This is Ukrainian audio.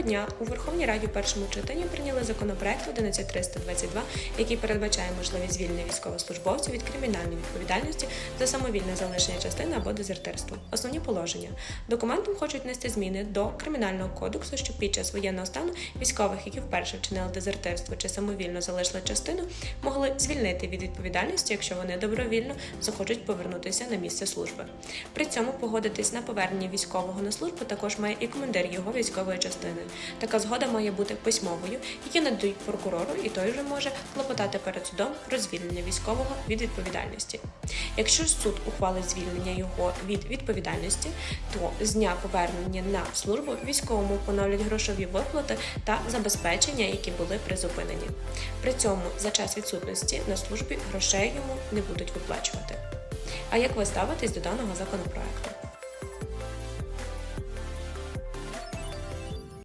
дня у Верховній Раді в першому читанні прийняли законопроект 11322, який передбачає можливість звільнення військовослужбовців від кримінальної відповідальності за самовільне залишення частини або дезертирство. Основні положення документом хочуть внести зміни до кримінального кодексу, щоб під час воєнного стану військових, які вперше вчинили дезертирство чи самовільно залишили частину, могли звільнити від відповідальності, якщо вони добровільно захочуть повернутися на місце служби. При цьому погодитись на повернення військового на службу також має і командир його військової частини. Така згода має бути письмовою, яку надають прокурору, і той вже може клопотати перед судом про звільнення військового від відповідальності. Якщо ж суд ухвалить звільнення його від відповідальності, то з дня повернення на службу військовому поновлять грошові виплати та забезпечення, які були призупинені. При цьому за час відсутності на службі грошей йому не будуть виплачувати. А як ви ставитесь до даного законопроекту?